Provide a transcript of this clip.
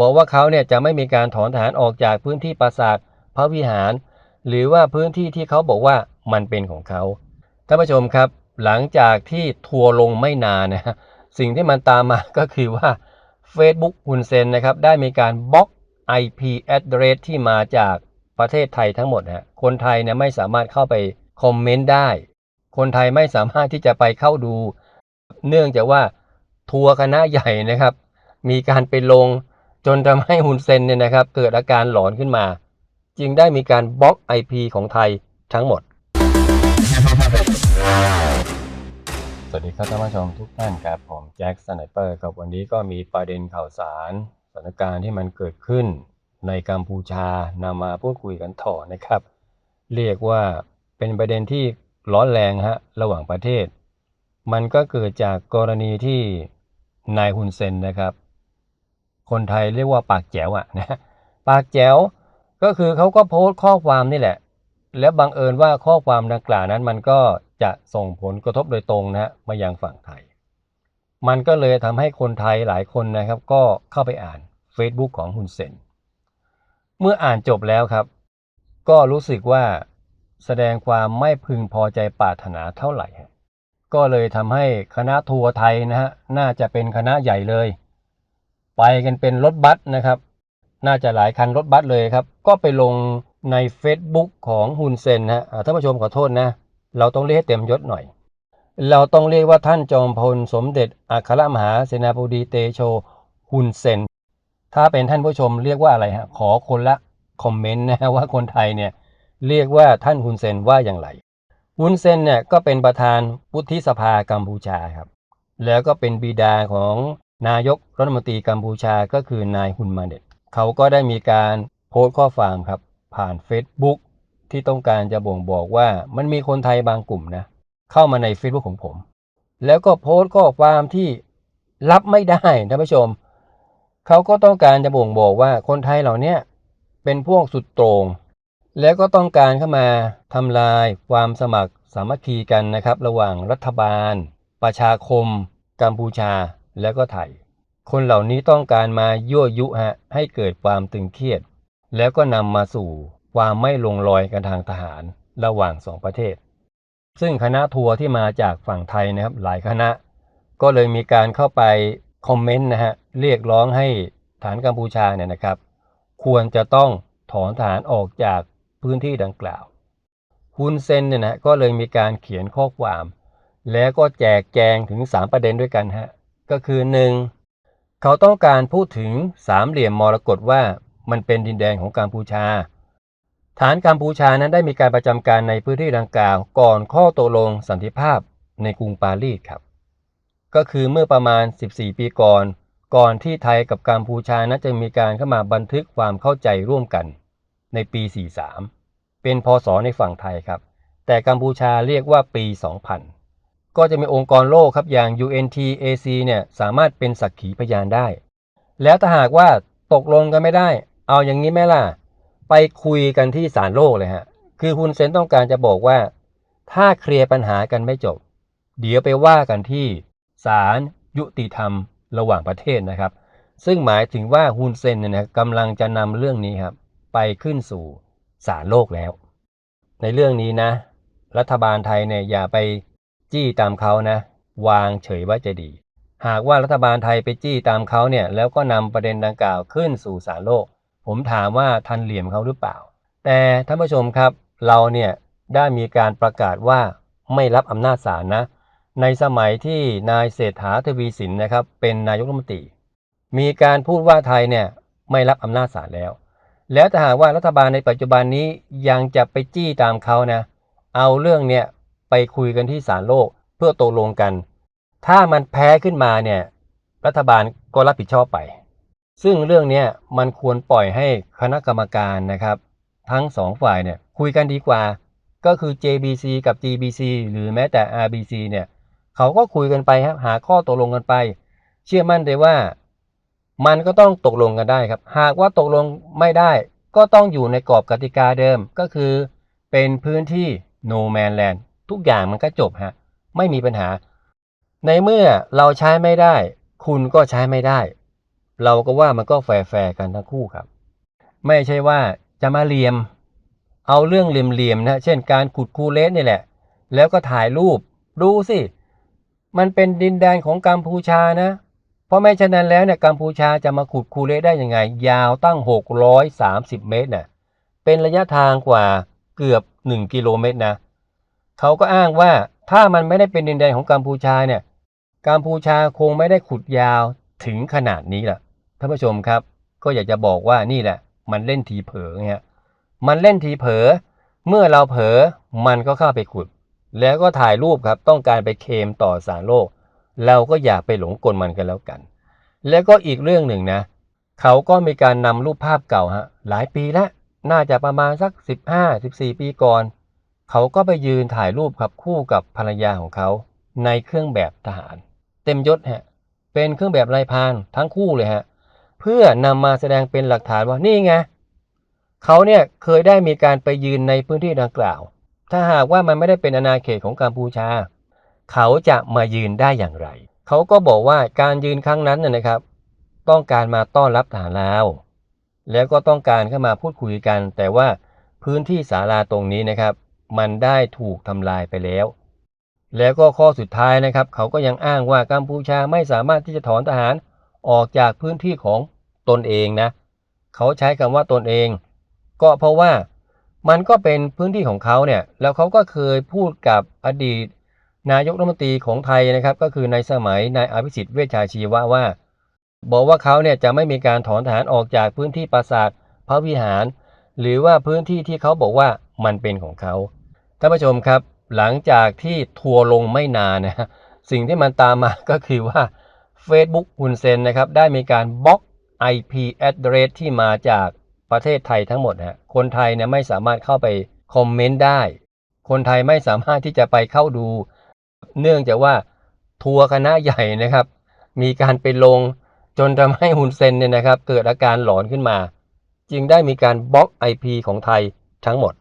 บอกว่าเขาเนี่ยจะไม่มีการถอนทหารออกจากพื้นที่ปราสาทพระวิหาร หรือว่าพื้นที่ที่เขาบอกว่ามันเป็นของเขาท่านผู้ชมครับ หลังจากที่ทัวลงไม่นานนะฮะสิ่งที่มันตามมาก็คือว่า Facebook ฮุนเซนนะครับได้มีการบล็อก IP address ที่มาจากประเทศไทยทั้งหมดฮะคนไทยเนี่ยไม่สามารถเข้าไปคอมเมนต์ได้ คนไทยไม่สามารถที่จะไปเข้าดู เนื่องจากว่าทัวร์คณะใหญ่นะครับ มีการไปลง จนทำให้ฮุนเซนเนี่ยนะครับเกิดอาการหลอนขึ้นมา จึงได้มีการบล็อก IP ของไทยทั้งหมด สวัสดีครับท่านผู้ชมทุกท่านครับผมแจ็คสไนเปอร์ครับวันนี้ก็มีประเด็นข่าวสารสถานการณ์ที่มันเกิดขึ้น ในกัมพูชานำมาพูดคุยกันต่อนะครับ เรียกว่าเป็นประเด็นที่ร้อนแรงฮะระหว่างประเทศ มันก็เกิดจากกรณีที่นายฮุนเซนนะครับ คนไทยเรียกว่าปากแจ๋วอะนะปากแจ๋วก็คือเขาก็โพสต์ข้อความนี่แหละ แล้วบังเอิญว่าข้อความดังกล่าวนั้นมันก็จะส่งผลกระทบโดยตรงนะฮะมายังฝั่งไทย มันก็เลยทำให้คนไทยหลายคนนะครับ ก็เข้าไปอ่าน Facebook ของฮุนเซนเมื่ออ่านจบแล้วครับ ก็รู้สึกว่าแสดงความไม่พึงพอใจปรารถนาเท่าไหร่ ก็เลยทำให้คณะทัวร์ไทยนะฮะ น่าจะเป็นคณะใหญ่เลย ไปกันเป็นรถบัสนะครับ น่าจะหลายคันรถบัสเลยครับ ก็ไปลงใน Facebook ของฮุนเซนนะฮะอ่าท่านผู้ชมขอโทษนะ เราต้องเรียกให้เต็มยศหน่อย เราต้องเรียกว่าท่านจอมพลสมเด็จอัครมหาเสนาบดีเตโชฮุนเซน ถ้าเป็นท่านผู้ชมเรียกว่าอะไรฮะ ขอคนละคอมเมนต์นะฮะว่าคนไทยเนี่ยเรียกว่าท่านฮุนเซนว่าอย่างไรฮุนเซนเนี่ยก็เป็นประธานวุฒิสภากัมพูชาครับ แล้วก็เป็นบิดาของ นายกรัฐมนตรีกัมพูชาก็คือนายฮุนมาเน็ตเขาก็ได้มีการโพสต์ข้อความครับ ผ่าน Facebook ที่ต้องการจะบ่งบอกว่ามันมีคนไทยบางกลุ่มนะ เข้ามาใน Facebook ของผม แล้วก็โพสต์ข้อความที่รับไม่ได้ท่านผู้ชม เขาก็ต้องการจะบ่งบอกว่าคนไทยเหล่านี้เป็นพวกสุดโต่งแล้วก็ต้องการเข้ามาทำลายความสมัครสามัคคีกันนะครับ ระหว่างรัฐบาล ประชาคม กัมพูชา แล้วก็ไทยคนเหล่านี้ต้องการมายั่วยุฮะให้เกิดความตึงเครียด แล้วก็นำมาสู่ความไม่ลงรอยกันทางทหารระหว่างสองประเทศ ซึ่งคณะทัวร์ที่มาจากฝั่งไทยนะครับหลายคณะ ก็เลยมีการเข้าไปคอมเมนต์นะฮะเรียกร้องให้ฐานกัมพูชาเนี่ยนะครับ ควรจะต้องถอนทหารออกจากพื้นที่ดังกล่าวฮุนเซนเนี่ยนะก็เลยมีการเขียนข้อความ แล้วก็แจกแจงถึง 3 ประเด็นด้วยกันฮะ ก็คือ 1. เขาต้องการพูดถึงสามเหลี่ยมมรกตว่ามันเป็นดินแดนของกัมพูชา ฐานกัมพูชานั้นได้มีการประจำการในพื้นที่ดังกล่าว ก่อนข้อตกลงสันติภาพในกรุงปารีสครับ ก็คือเมื่อประมาณ 14 ปีก่อน ก่อนที่ไทยกับกัมพูชานั้นจะมีการเข้ามาบันทึกความเข้าใจร่วมกันในปี 43 เป็นพศในฝั่งไทยครับ แต่กัมพูชาเรียกว่าปี 2000 ก็จะมีองค์กรโลกครับอย่าง UNTAC เนี่ยสามารถเป็นสักขีพยานได้ แล้วถ้าหากว่าตกลงกันไม่ได้ เอาอย่างนี้ไหมล่ะ ไปคุยกันที่ศาลโลกเลยฮะ คือฮุนเซนต้องการจะบอกว่า ถ้าเคลียร์ปัญหากันไม่จบ เดี๋ยวไปว่ากันที่ศาลยุติธรรมระหว่างประเทศนะครับ ซึ่งหมายถึงว่าฮุนเซนเนี่ยนะกำลังจะนำเรื่องนี้ครับ ไปขึ้นสู่ศาลโลกแล้ว ในเรื่องนี้นะ รัฐบาลไทยเนี่ยอย่าไป จี้ตามเขานะ วางเฉยไว้จะดี หากว่ารัฐบาลไทยไปจี้ตามเขาเนี่ย แล้วก็นำประเด็นดังกล่าวขึ้นสู่ศาลโลก ผมถามว่าทันเหลี่ยมเขาหรือเปล่า แต่ท่านผู้ชมครับ เราเนี่ยได้มีการประกาศว่าไม่รับอำนาจศาลนะ ในสมัยที่นายเศรษฐาทวีสินนะครับ เป็นนายกรัฐมนตรี มีการพูดว่าไทยเนี่ยไม่รับอำนาจศาลแล้ว แล้วถ้าหากว่ารัฐบาลในปัจจุบันนี้ยังจะไปจี้ตามเขานะ เอาเรื่องเนี่ย ไปคุยกันที่ศาลโลกเพื่อตกลงกัน ถ้ามันแพ้ขึ้นมาเนี่ย รัฐบาลก็รับผิดชอบไป ซึ่งเรื่องนี้มันควรปล่อยให้คณะกรรมการนะครับ ทั้งสองฝ่ายเนี่ยคุยกันดีกว่า ก็คือ JBC กับ GBC หรือแม้แต่ RBC เนี่ยเขาก็คุยกันไปครับหาข้อตกลงกันไป เชื่อมั่นเลยว่า มันก็ต้องตกลงกันได้ครับ หากว่าตกลงไม่ได้ ก็ต้องอยู่ในกรอบกติกาเดิมก็คือ เป็นพื้นที่ no man land ทุกอย่างมันก็จบฮะไม่มีปัญหา ในเมื่อเราใช้ไม่ได้ คุณก็ใช้ไม่ได้ เราก็ว่ามันก็แฟร์ๆกันทั้งคู่ครับ ไม่ใช่ว่าจะมาเลียม เอาเรื่องเหลี่ยมๆนะเช่นการขุดคูเลสนี่แหละ แล้วก็ถ่ายรูปดูสิมันเป็นดินแดนของกัมพูชานะ เพราะไม่ฉะนั้นแล้วเนี่ยกัมพูชาจะมาขุดคูเลสได้ยังไง ยาวตั้ง 630 เมตรเน่ะเป็นระยะทางกว่าเกือบ 1 กิโลเมตรนะ เขาก็อ้างว่าถ้ามันไม่ได้เป็นดินแดนของกัมพูชาเนี่ยกัมพูชาคงไม่ได้ขุดยาวถึงขนาดนี้แหละท่านผู้ชมครับ ก็อยากจะบอกว่านี่แหละ มันเล่นทีเผลอไงฮะมันเล่นทีเผลอเมื่อเราเผลอมันก็เข้าไปขุด แล้วก็ถ่ายรูปครับต้องการไปเคมต่อสารโลก เราก็อย่าไปหลงกลมันกันแล้วกัน แล้วก็อีกเรื่องหนึ่งนะ เขาก็มีการนำรูปภาพเก่าฮะหลายปีแล้วน่าจะประมาณสัก 15-14 ปีก่อน เขาก็ไปยืนถ่ายรูปครับคู่กับภรรยาของเขา ในเครื่องแบบทหาร เต็มยศฮะเป็นเครื่องแบบลายพางทั้งคู่เลยฮะเพื่อนำมาแสดงเป็นหลักฐานว่านี่ไงเขาเนี่ยเคยได้มีการไปยืนในพื้นที่ดังกล่าว ถ้าหากว่ามันไม่ได้เป็นอาณาเขตของกัมพูชา เขาจะมายืนได้อย่างไร เขาก็บอกว่าการยืนครั้งนั้นนะนะครับ ต้องการมาต้อนรับทหารลาว แล้วก็ต้องการเข้ามาพูดคุยกัน แต่ว่าพื้นที่ศาลาตรงนี้นะครับ มันได้ถูกทำลายไปแล้ว แล้วก็ข้อสุดท้ายนะครับ เขาก็ยังอ้างว่ากัมพูชาไม่สามารถที่จะถอนทหารออกจากพื้นที่ของตนเองนะ เขาใช้คำว่าตนเอง ก็เพราะว่ามันก็เป็นพื้นที่ของเขาเนี่ย แล้วเขาก็เคยพูดกับอดีต นายกรัฐมนตรีของไทยนะครับ ก็คือในสมัยนายอภิสิทธิ์เวชชาชีวะว่า บอกว่าเขาเนี่ยจะไม่มีการถอนทหารออกจากพื้นที่ปราสาทพระวิหาร หรือว่าพื้นที่ที่เขาบอกว่ามันเป็นของเขา ท่านผู้ชมครับ หลังจากที่ทัวร์ลงไม่นานนะสิ่งที่มันตามมาก็คือว่า Facebook ฮุนเซนนะครับได้มีการบล็อก IP address ที่มาจากประเทศไทยทั้งหมดฮะคนไทยเนี่ยไม่สามารถเข้าไปคอมเมนต์ได้ คนไทยไม่สามารถที่จะไปเข้าดู เนื่องจากว่าทัวร์คณะใหญ่นะครับ มีการไปลงจนทำให้ฮุนเซนเนี่ยนะครับ เกิดอาการหลอนขึ้นมา จึงได้มีการบล็อก IP ของไทยทั้งหมด